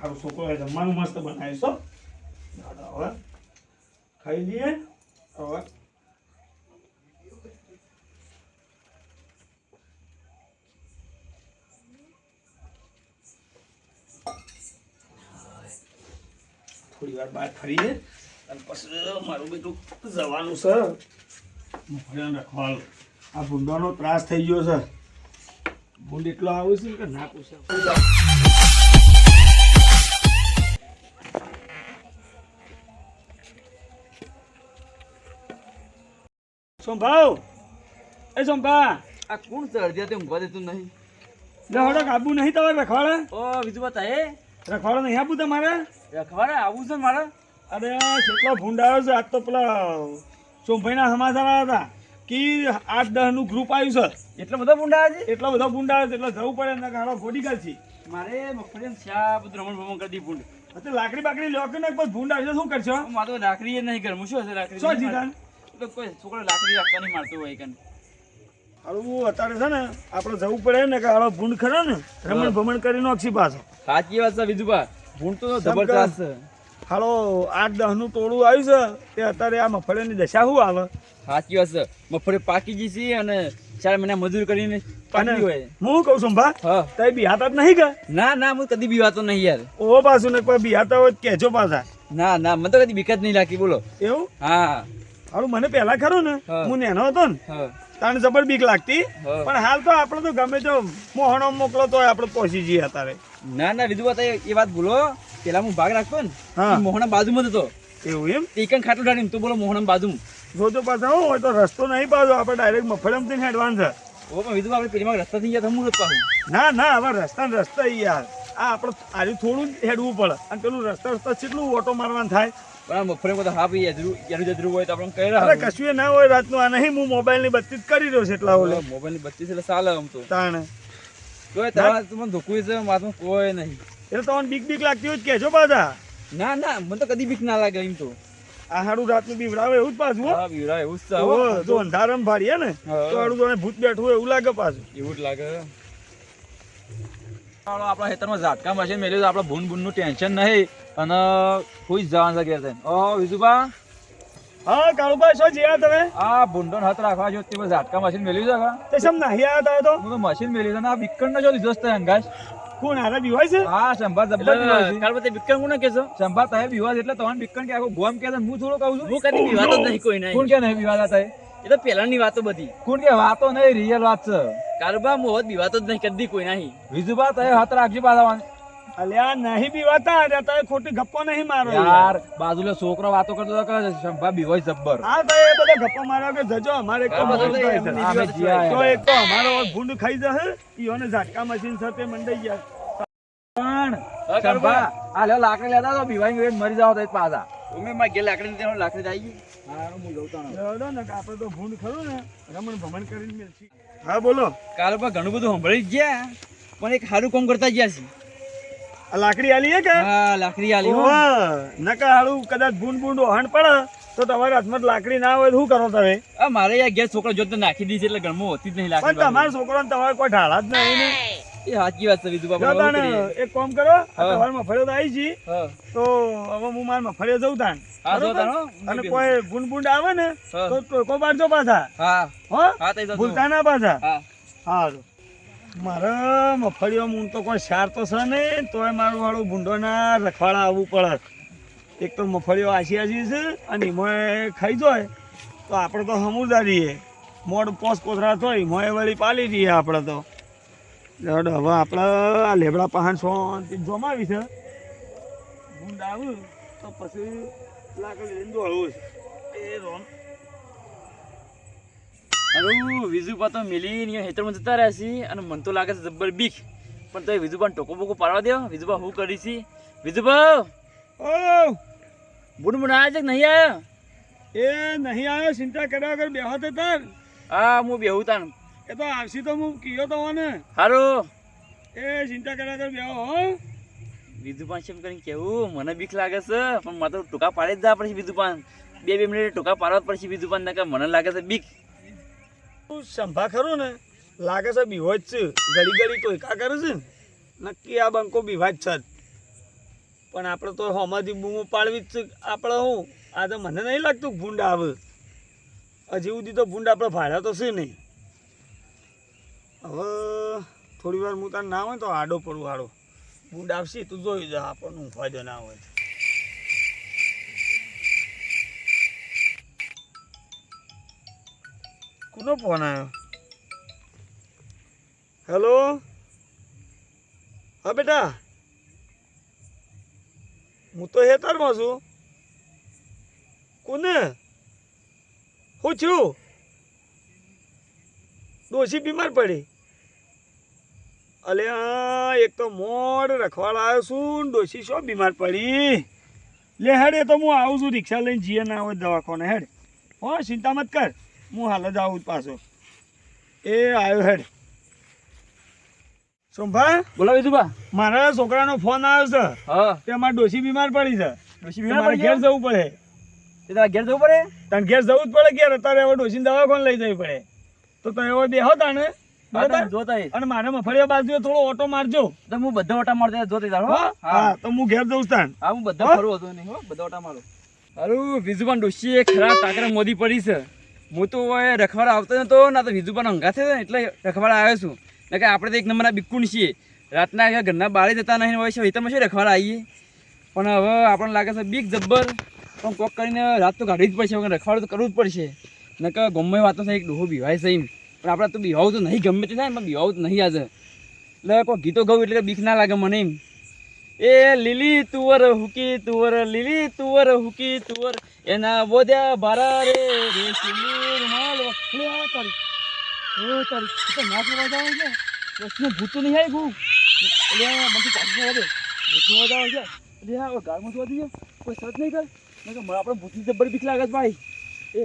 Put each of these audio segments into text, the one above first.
હારું છોકરો જમવાનું મસ્ત બનાવીશ હવે ખાઈ લઈએ. હવે થોડી વાર બહાર ફરીએ અને પછી મારું બેટું જવાનું સર મફળિયાને રાખવાનું. આ ભૂંડવાનો ત્રાસ થઈ ગયો સર ભૂંડ એટલો આવે છે કે ના પૂછે સોમભાવ એ સંભા. આ કોણ ચડ્યા તે ઊંઘવા દેતું નહીં? લહડો કાબુ નહીં તમારે રખવાડા? ઓ બીજું બતાય રખવાડો નહીં આપું તમારે? રખવાડે? આવું છે મારે? અરે કેટલો ભૂંડાયો છે આજ તો પેલા સોમભાઈના સમાચાર આવ્યા હતા કે આઠ દસનું ગ્રુપ આવ્યું છે. એટલો બધો ભૂંડા છે? એટલો બધો ભૂંડા છે એટલે જવું પડે ને ગાળો ફોડી કાઢી મારે મગફળી શા બધું રમણ ભમણ કરી દી ભૂંડ. અત્યારે લાકડી બાકડી કે ને ભૂંડા ભૂંડ છે શું કરશો? મારે તો લાકડી એ નહીં કરવું શું હશે લાકડી? શું જીધાન તો કોઈ છોકરો લાકડી રાખતા નહીં મારતો હોય કન. હારું અત્યારે છે ને આપણે જવું પડે ને કે હાલો ભૂંડ ખરો ને રમણ ભમણ કરી નાખશી પાછો. સાચી વાત છે બીજું ભૂંડ તો જબરદસ્ત હાલો આઠ દસનું ટોળું આવ્યું છે તે અત્યારે આ મફળીની દશા શું આવે સાચી વાત છે. મગફળી પાકી ગઈ છે અને ચાર મહિના મજૂર કરીને પાકી હોય હું કહું છું ભા? હા. તઈ બિહાતા જ નહીં કે? ના ના હું કદી બિહાતો નહીં યાર. ઓ પાછું ને કોઈ બિહાતા હોય કેજો પાછા. ના ના મને તો કદી બીક જ નહીં લાગી બોલો. એવું? હા. હારું મને પહેલા ખરું ને? હું. નેનો હતો ને. તાણે જબર બીક લાગતી. પણ હાલ તો આપણે તો ગમે તો મોહણો મોકલો તો આપણે પહોંચી જઈએ અત્યારે. ના ના વિધુ બતા એ વાત ભૂલો. પેલા હું ભાગ રાખતો ને મોહણા બાજુમાં હતો. એવું એમ? ટીકન ખાટલું ડાળીને તું બોલો મોહણા બાજુમાં. તો પાછા હું હોય તો રસ્તો નહીં પાછો આપણે ડાયરેક્ટ મફળમથી એડવાન્સ છે. ઓ પણ વિધુ આપણે પેલીમાં રસ્તા થઈ ગયા તો હું પાછું? ના ના હવે રસ્તા ને રસ્તા યાર. આ આપણે આજે થોડું હેડવું પડે. અને પેલું રસ્તા રસ્તા કેટલું ઓટો મારવાનું થાય? પણ મફરે બધા હા ભાઈ યાર યાર જરૂર હોય તો આપણે કહી રહ્યા કશું ના હોય રાતનું આ નહીં હું મોબાઈલની બત્તી કરી રહ્યો છું એટલા ઓલે. મોબાઈલની બત્તીસ એટલે ચાલે આમ તો. તાણે. કોઈ તારા તમને ધોકું છે માથું કોઈ નહીં. એટલે તમને બીક બીક લાગતી હોય તો કહેજો પાછા. ના ના મને તો કદી બીક ના લાગે એમ તો. આ હારું રાતનું બીવડાવે એવું જ પાછું હો. બીવડા એવું જ જો અંધારામાં ભારીએ ને તો હાડું તને ભૂત બેઠું હોય એવું લાગે પાછું. એવું જ લાગે. આપણા ખેતરમાં ઝાટકા મશીન મેળ્યું તો આપણે ભૂન ભૂનનું ટેન્શન નહીં. અને ખુશ જવાનું છે. ઘેર થઈને ઓહો વિજુભા હા કાળુભાઈ શું જીયા તમે? આ ભૂંડો હાથ રાખવા જો તે બસ ઝાટકા મશીન મેલ્યું છે કા તે સમ નહીં આયા તા તો? હું તો મશીન મેળ્યું છે ને આ વિકણ નો જો લીધો છે અંગાશ કોણ હારે બીવાય છે? હા સંભાર જબ્બર બીવાય છે. કાલ પછી વિકણ કોને કેસો સંભાર તાહે બીવાય એટલે તમને વિકણ કે આખો ગોમ કે હું થોડું કહું છું. હું કદી વિવાદ જ નહીં કોઈ નહીં કોણ કે નહીં બીવાતા તાહે એ તો પેલાની વાતો બધી. કોણ કે વાતો નહીં રિયલ વાત છે. કારુબા મોહત વિવાતો જ નહીં કદી કોઈ નહીં વિજુબા તાહે હાથ રાખજો પાછા અલ્યા નહીં બીવાતા અરે ખોટી ગપ્પો નહીં મારો યાર બાજુલો છોકરો વાતો કરતો હતો કે સંભાર બીવાય જબ્બર. હા તો એ બધા ગપ્પો માર્યો કે જજો અમારે એક તો હા, છે. તો એક તો અમારો ખાઈ જશે ઈઓને ઝાટકા મશીન સાથે મંડાઈ ગયા. પણ હા, આ લે લાકડી લેતા તો બીવાઈ ગઈ મરી જાવ તો પાછા. ઉમે માં ઘેર લાકડી લાકડી આવી ગઈ. લેવડો ને આપણે તો ભૂંડ ખરું ને રમણ ભમણ કરીને હા બોલો. કારુબા ઘણું બધું સાંભળી જ ગયા પણ એક સારું કામ કરતા ગયા છે. આ લાકડી આલી હે કે? હા લાકડી આલી હો. નકા હાળું કદાચ ભૂંડ ભૂંડ ઓહણ પડે તો તમારા હાથમાં લાકડી ના હોય તો શું કરો તમે? આ મારે યાર ગેસ છોકરો જોત નાખી દીધી એટલે ગણમો હોતી જ નહીં પણ તમારા છોકરાને તમારે કોઈ ઢાળા જ નહીં ને. એ સાચી વાત છે જો બાપા એક કામ કરો આ હા. તમારે મફળીઓ તો આવી છી. તો હવે હું માર મફળીઓ જઉં તાન હા, હો. અને કોઈ ભૂંડ ભૂંડ આવે ને તો કોઈ બાર જો પાછા. હા. હા? ભૂલતા ના પાછા. હા. સારું મારે મફળીઓ મૂન તો કોઈ શાર તો છે નહીં, તોય મારું વાળું ભૂંડોના રખવાડા આવવું પડે. એક તો મફળીઓ આછી આછી છે અને એમાં ખાઈ જાય, તો આપણે તો સમુદાર રહીએ મોડ પોસ કોથરા થોય મોય વળી પાલી દઈએ આપણે તો. હવે આપણે આ લેબડા પહાણ શાંતિ જમાવી છે. ભૂંડ આવ્યું તો પછી લાકડી લઈને દોડવું છે. એ રોમ અરે વિજુપા તો મિલી ને હેતરમાં જતા રહ્યા છે અને મને તો લાગે છે જબ્બર બીક. પણ તો વિજુપા ટોકો બોકો પાડવા દો વિજુપા હું કરી છે? વિજુપા ઓ! બુડ બુડ આવ્યા છે નહીં આવ્યા એ નહીં આવ્યો ચિંતા કર્યા વગર બેહો તે તાર. હા હું બેહું તાણ એ તો આવશી તો હું કીયો તો ને હારું. એ ચિંતા કર્યા વગર બેહો હો. વિજુપાન છે એમ કરીને કેવું? મને બીક લાગે છે પણ મારે તો ટોકા પાડી જ જવા પડશે વિજુપાન બે બે મિનિટ ટોકા પાડવા પડશે વિજુપાન નકર મને લાગે છે બીક. સંભા ખરું ને? લાગે છે બીવો જ છે. ઘડી ઘડી તો એકા કરે છે ને? નક્કી આ બંકો બીવા જ છે. પણ આપણે તો હોમાંથી બૂમો પાડવી જ છે આપણે હું? આ તો મને નહીં લાગતું ભૂંડ આવે. હજી સુધી તો ભૂંડ આપણે ભાડ્યા તો છે નહીં. હવે થોડી વાર હું તાર ના હોય તો આડો પડું આડો ભૂંડ આવશે તું જોઈ જા આપણને ફાયદો ના હોય કોનો ફોન આવ્યો હેલો હા બેટા હું તો હેતરમાં છું કોને હું છું ડોશી બીમાર પડી અલે આ એક તો મોડ રખવાડ આવ્યો છું ડોશી શું બીમાર પડી લે હેડ તો હું આવું છું રિક્ષા લઈને જીએ ના હોય દવાખાને હેડ હો ચિંતા મત કર હું હાલ જ આવું પાછો. એ આવ્યો હેડ. સોમભા બોલો વિધુબા મારા છોકરાનો ફોન આવ્યો છે. હા. તે અમારે ડોશી બીમાર પડી છે. ડોશી બીમાર પડી ઘેર જવું પડે. તે તારા ઘેર જવું પડે? તને ઘેર જવું જ પડે ઘેર. અત્યારે હવે ડોશીને દવાખાને લઈ જવી પડે. તો તમે હવે બેહો તાને અને મારે મફળિયા બાજુ થોડો ઓટો મારજો. તો હું બધા ઓટા મારતા જોતી તાર હો. તો હું ઘેર જઉં તાન હા હું બધા ફરું હતો નહીં હો બધા ઓટા મારું. હારું વિજુબાન ડોશી એ ખરા તાકરા મોદી પડી છે. હું તો હવે રખવાડા આવતો નતો, ના તો વિજુબાન હંગા થયો એટલે રખવાડા આવ્યો છું. ને કે આપણે તો એક નંબરના બિકુણ છીએ. રાતના ઘરના બારે જતા નહીં હોય છે હિતરમાં શું રખવાડા આવીએ? પણ હવે આપણને લાગે છે બીક જબ્બર. પણ કોક કરીને રાત તો કાઢવી જ પડશે વગર રખવાડું તો કરવું જ પડશે. ને કે ગમે વાતો થાય, એક ડોહો બીવાય છે એમ. પણ આપણે તો બીવાવું તો નહીં, ગમે તે થાય એમાં બીવાવું તો નહીં આજે. એટલે કોઈ ગીતો ગાઉં એટલે બીક ના લાગે મને એમ. એ લીલી તુવર હુકી તુવર, લીલી તુવર હુકી તુવર એના બોધ્યા બારા રે. રેશમી રૂમાલ વ- લે આ તારી. ઓ તારી. તો નાચ અવાજ આવે છે. વસ્તુનું ભૂત નહીં આવી ગયું એટલે આ મને ચાલતું આવે ભૂતનો અવાજ આવે છે. એટલે આ ગાળમાં જોવા દઈએ કોઈ સર્ચ નહીં કર. મેં કે મને આપણે ભૂતની જબ્બર બીક લાગે છે ભાઈ. એ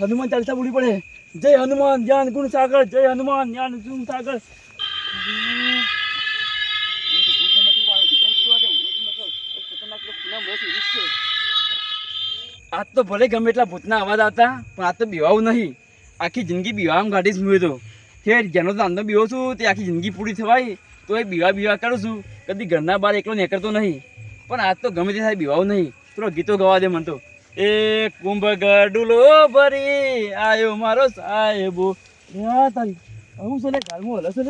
હનુમાન ચાલીસા બોલવી પડે. જય હનુમાન જ્ઞાન ગુણ સાગર. જય હનુમાન જ્ઞાન ગુણ સાગર. આજ તો ભલે ગમે એટલા ભૂતના અવાજ આવતા, પણ આજ તો બીવાવું નહીં. આખી જિંદગી બીવામાં કાઢીશ હું તો. છે જેનો તો અંદર બીવો છું, તે આખી જિંદગી પૂરી થવાય, તો એ બીવા બીવા કરું છું. કદી ઘરના બહાર એકલો નીકળતો નહીં. પણ આજ તો ગમે તે થાય બીવાવું નહીં. થોડો ગીતો ગવા દે મને તો. એ કુંભ ગડુલો ભરી આયો મારો સાહેબો. તારી હું છે ને ગાલમાં હલો છે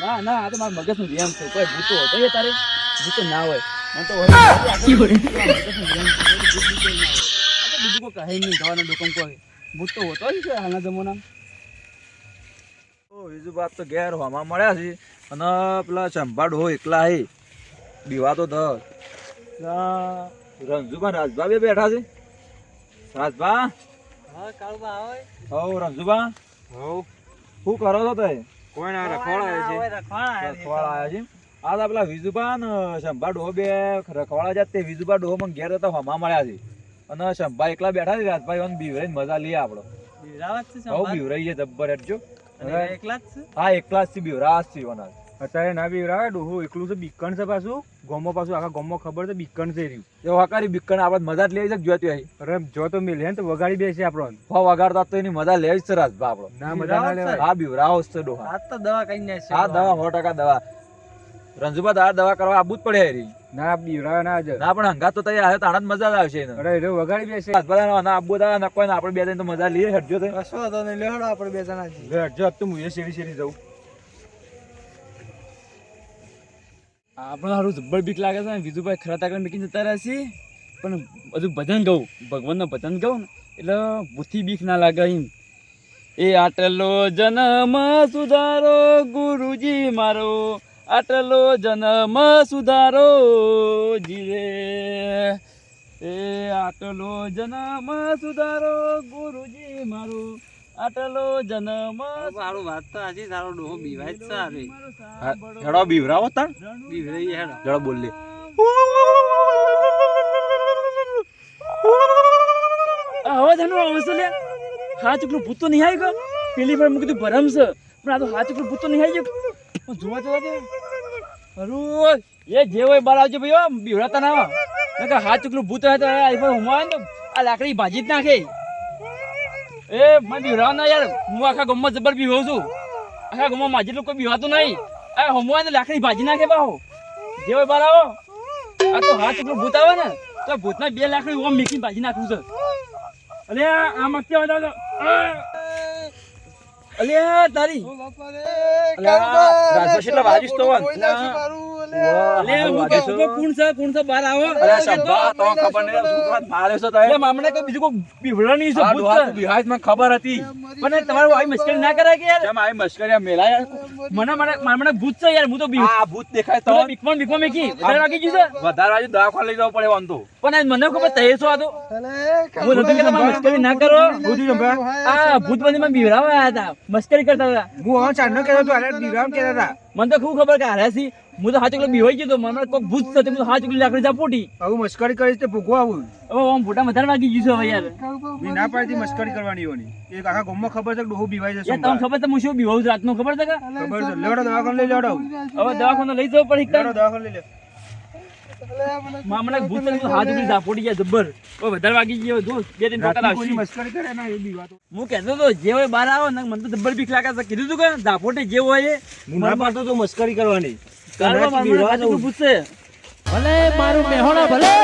ના? ના? આ તો મારા મગજનું ધ્યાન છે. કોઈ ભૂતો હતો તારે? ભૂતો ના હોય. મને તો બીજું કોઈ કહે નહીં. જવાના ડોકમ કોઈ ભૂત તો હોતો જ છે હાલના જમાના બીજું વાત તો ઘેર હોમાં મળ્યા છે. અને પેલા ચંપાડ હો એકલા હે. બીવા તો ધ રંજુબા રાજભા બે બેઠા છે. રાજભા? હા કાળબા આવે. હવ રંજુબા હો. શું કરો છો તે કોઈ ના રખવાડા છે. રખવાડા આયા છે. આ તો પેલા વિજુભા ને શંભા ડોહો બે રખવાડા જાત તે વિજુભા ડોહો મને ઘેર હતા હમા મળ્યા છે. અને શંભા એકલા બેઠા છે રાજભાઈ અને બીવરાઈ મજા લઈએ આપણો હવ બીવરાઈ છે જબ્બર હેડજો એકલા જ છે? હા એકલા જ છે બીવરા જ છે ઓના. અત્યારે ના બીવરા ડોહો એકલું છે બીકણ છે પાછું. ગોમો પાછું આખા ગોમો ખબર છે બીકણ છે રહ્યું એ હકારી બિક્કણ આપણે મજા જ લેવી છે જોતી હોય અરે જો તો મિલે ને તો વગાડી બેસે આપણો હો વગાડતા તો એની મજા લેવી જ છે રાજભા આપણો ના મજા ના લેવા હા બીવરાવો છે ડોહા. આ તો દવા કઈ ને હા દવા સો ટકા દવા. રંજુબા તાર દવા કરવા આબુ જ પડે હેરી. ના બીવરાવે ના જ. ના પણ હંગાત તો તઈ આવે તાણા જ મજા આવશે એને. અરે રે વગાડી બેસે. બધા ના આબુ દા ના કોઈ ના આપણે બે જણ તો મજા લઈએ હટજો તે. કશો તો નહીં લેવડો આપણે બે જણા લે હટજો તું હું શેરી શેરી જઉં. આપણે સારું જબ્બર બીક લાગે છે ને વિજુભાઈ ખરા તાકડ મૂકીને જતા રહેશે પણ બધું ભજન ગાઉં ભગવાનનું ભજન ગવું ને એટલે ભૂથી બીક ના લાગે એમ. એ આટલો જન્મ સુધારો ગુરુજી મારો. આટલો જન્મ સુધારો જીરે એ આટલો જન્મ સુધારો ગુરુજી મારો. આટલો જન્મ સારું વાત તો આજે સારો ડોહો બીવાય જ સારી હેડો બીવરાવો તાણ. બીવરાઈ હેડો. હેડો બોલ લે આ અવાજ એનો લે હા ચકલું ભૂતો તો નહીં આવી ગયો. પેલી વાર મેં કીધું ભરમ છે. પણ આ તો હા ચકલું ભૂતો તો નહીં આવી ગયો. પણ જોવા જોવા દે. અરુ એ જે હોય બાર આવજો ભાઈ બીવડાતા ના આવા. નકર હા ચકલું ભૂત હોય તો આ પર હુમા ને, આ લાકડી ભાજી જ નાખે. એ, મને બીવડાવ ના યાર, હું આખા ગમમાં જબર બીવું છું. આખા ગમમાં માજી લોકો બીવાતું નહીં. આ હોમવાને લાકડી ભાજી નાખે બાહો જે હોય બાર આવો. આ તો હાથ ઉપર ભૂત આવે ને, તો ભૂતના બે લાકડી ઓમ મીકીને ભાજી નાખું છે. અલે, આ મસ્તી આવે તો અલે તારી રાજભાઈ કેટલા વાજીશ તો વન? અલે ઊભો ઊભો કોણ છે કોણ છે બાર આવો. અરે આ તો ખબર નહીં, છોકરા માર્યો છે તો મામણે કોઈ બીજું કોઈ બીવડા નહીં છે ભૂત છે તો મને ખબર હતી. પણ તમારું આવી મુશ્કેલી ના કરાય કે યાર? આવી મને મને મામણે ભૂત છે યાર હું તો બીવ આ ભૂત દેખાય તો તો બીકમાં મે કી વધારે વાગી ગયું છે? વધારે આજે દવાખાને લઈ જવો પડે વાંધો તો. પણ મને ખબર તય છો આ તો હું નથી કે તમે મસ્કરી ના કરો. આ ભૂત બંધીમાં બીવરાવા આયા હતા મસ્કરી કરતા હતા. હું હવે ચાંદનો કહેતો હતો અરે દીકરામ કહેતા હતા. મને તો ખૂબ ખબર કે હારે છી હું તો હાચકલો બીવાઈ ગયો તો મને કોક ભૂત છે હું તો એકલી લાકડી ઝાપોટી હવે મસ્કરી કરીશ તે ભૂખવા આવું. ઓ ઓમ ભૂટા વધારે વાગી ગયું છે હવે યાર. મેં ના પાડતી મસ્કરી કરવાની ઓની એક આખા ગોમમાં ખબર છે કે ડોહો બીવાઈ જશે તમને ખબર છે હું શું બીવાઉં રાતનું ખબર છે કે? ખબર છે. લેવડો દવાખાને લઈ લેડો હવે દવાખાને લઈ જવું પડે લેવડો દવાખાને લઈ લે. મામલા ભૂત તો હાથ એકલી ઝાપોટી ગયા જબ્બર. ઓ વધારે વાગી ગયો જો બે દિન રાતની આવશે મસ્કરી કરે ના એ બીવાતો હું કહેતો તો જે હોય બહાર આવો ને મને તો જબ્બર બીક લાગે છે. કીધું તું કે ઝાપોટી જે હોય હું ના પાડતો તો મસ્કરી કરવાની. ભલે મારું મેહોણા ભલે.